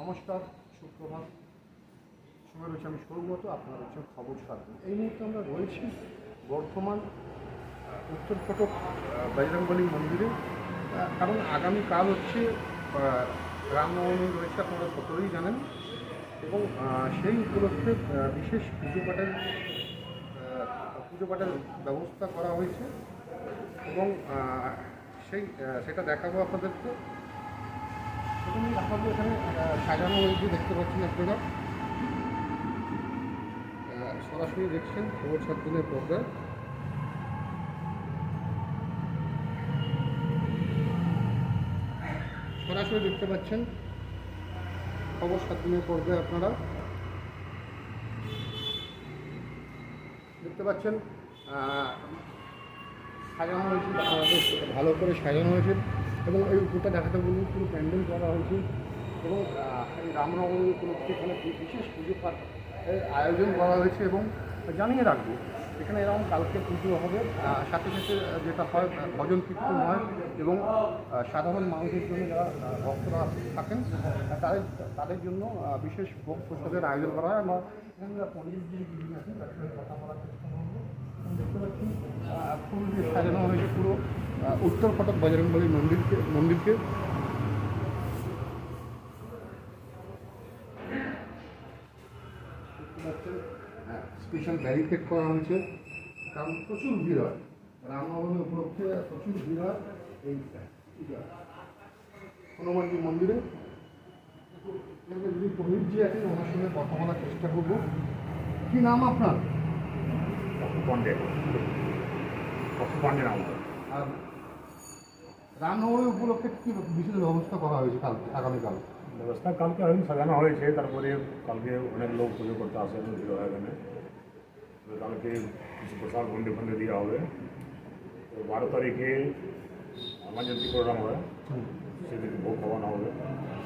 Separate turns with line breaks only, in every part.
নমস্কার, সুপ্রভাত। সময় রয়েছে, আমি সৌগত আপনারা হচ্ছেন খবর সাথী এই মুহূর্তে আমরা রয়েছি বর্ধমান উত্তর ফটক বজরংবলী মন্দিরে। কারণ আগামীকাল হচ্ছে রামনবমী রয়েছে, আপনারা সকলেই জানেন। এবং সেই উপলক্ষে বিশেষ পুজো পাঠের পুজো পাঠের ব্যবস্থা করা হয়েছে। এবং সেই সেটা দেখাবো আপনাদেরকে। দেখাবো এখানে সাজানো হয়েছে, দেখতে পাচ্ছেন আপনারা। সরাসরি দেখছেন খবর সাত দিনের পর্দায় সরাসরি দেখতে পাচ্ছেন খবর সাত দিনের পর্দায় আপনারা। দেখতে পাচ্ছেন সাজানো হয়েছে ভালো করে সাজানো হয়েছে। এবং এই উপরটা দেখাতে বলুন পুরো প্যান্ডেল করা হয়েছে এবং রামনবমী উপলক্ষে এখানে বিশেষ পুজো পাঠ আয়োজন করা হয়েছে এবং জানিয়ে রাখব, এখানে এরকম কালকে পুজো হবে সাথে সাথে যেটা হয়, ভজন কীর্তন হয় এবং সাধারণ মানুষের জন্য যারা ভক্তরা থাকেন, তাদের তাদের জন্য বিশেষ ভোগ প্রসাদের আয়োজন করা হয়। আমরা এখানে কথা বলার চেষ্টা করব। দেখতে পাচ্ছি ফুল দিয়ে সাজানো হয়েছে পুরো। উত্তর ফটক বজরংবলী মন্দিরকে মন্দিরকে। স্পেশাল ব্যারিকেড করা হয়েছে। কারণ প্রচুর ভিড় হয়। রামনবমী উপলক্ষে প্রচুর ভিড় হয় এই হনুমানজি মন্দিরে? যদি পণ্ডিতজি আছেন ওনার সঙ্গে কথা বলার চেষ্টা করব। কী নাম আপনার?
পন্ডে পন্ডে নাম
আর রামনবমী উপলক্ষে কী বিশেষ ব্যবস্থা করা হয়েছে কাল আগামীকাল?
ব্যবস্থা কালকে হয়নি সাজানো হয়েছে তারপরে কালকে অনেক লোক পুজো করতে আসে ভিড় হয় এখানে। কালকে কিছু প্রসাদ ফন্ডে ফন্ডে দেওয়া হবে। তো বারো তারিখে এমার্জেন্সি প্রোগ্রাম হয় সেদিকে ভোগ খাওয়ানো হবে।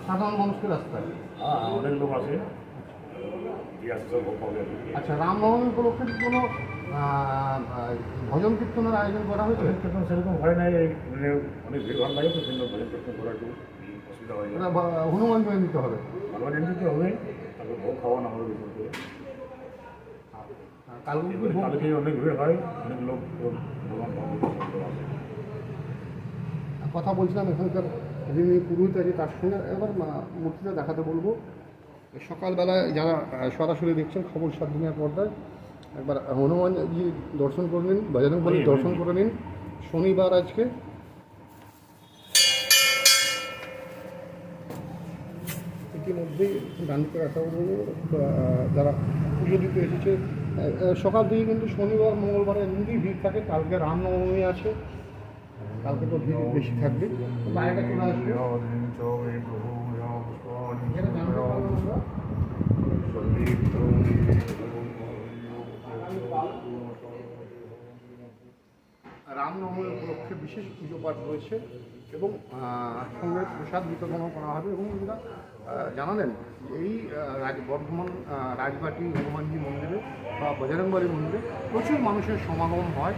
সাধারণ মানুষকে রাস্তায়?
হ্যাঁ অনেক লোক আসে দিয়ে আসে সব ভোগ খাওয়াবে আর কি।
আচ্ছা রামনবমী উপলক্ষে কি কোনো ভজন কীর্তনের আয়োজন করা হয়েছে?
কীর্তন সেরকম হয় নাই মানে অনেক ভিড় ভাড় লাগে তো সেই জন্য ভজন কীর্তন করা একটু অসুবিধা হয়ে যায়
এটা বা- হনুমান জয়ন্তীতে হবে।
হবে তারপর ভোগ খাওয়ানো হবে
আর কালকে
অনেক ভিড় হয় অনেক লোক ভগবান
কথা বলছিলাম এখানকার যিনি পুরোহিত আছে তার সঙ্গে এবার মূর্তিটা দেখাতে বলব। সকালবেলায় যারা সরাসরি দেখছেন খবর সাত দিনের পর্দায় একবার হনুমানজি দর্শন করে নিন বজরং বলি দর্শন করে নিন। শনিবার আজকে। ইতিমধ্যেই রাখা বলব যারা পুজো দিতে এসেছে। সকাল থেকে কিন্তু শনিবার মঙ্গলবার এমনিতেই ভিড় থাকে কালকে রামনবমী আছে। কালকে তো ভিড় বেশি থাকবে। বাইরে চলে আসবে এখানে জানতে পারব আমরা রামনবমী উপলক্ষে বিশেষ পুজো পাঠ রয়েছে এবং সঙ্গে প্রসাদ বিতরণও করা হবে এবং আহ, জানালেন এই রাজ বর্ধমান রাজবাটি হনুমানজি মন্দিরে বা বজরংবাড়ি মন্দিরে প্রচুর মানুষের সমাগম হয়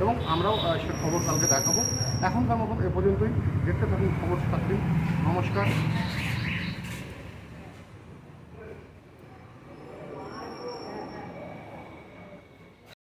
এবং আমরাও সে খবর কালকে দেখাবো। এখনকার মতন এ পর্যন্তই। দেখতে থাকুন খবর সাথী। নমস্কার।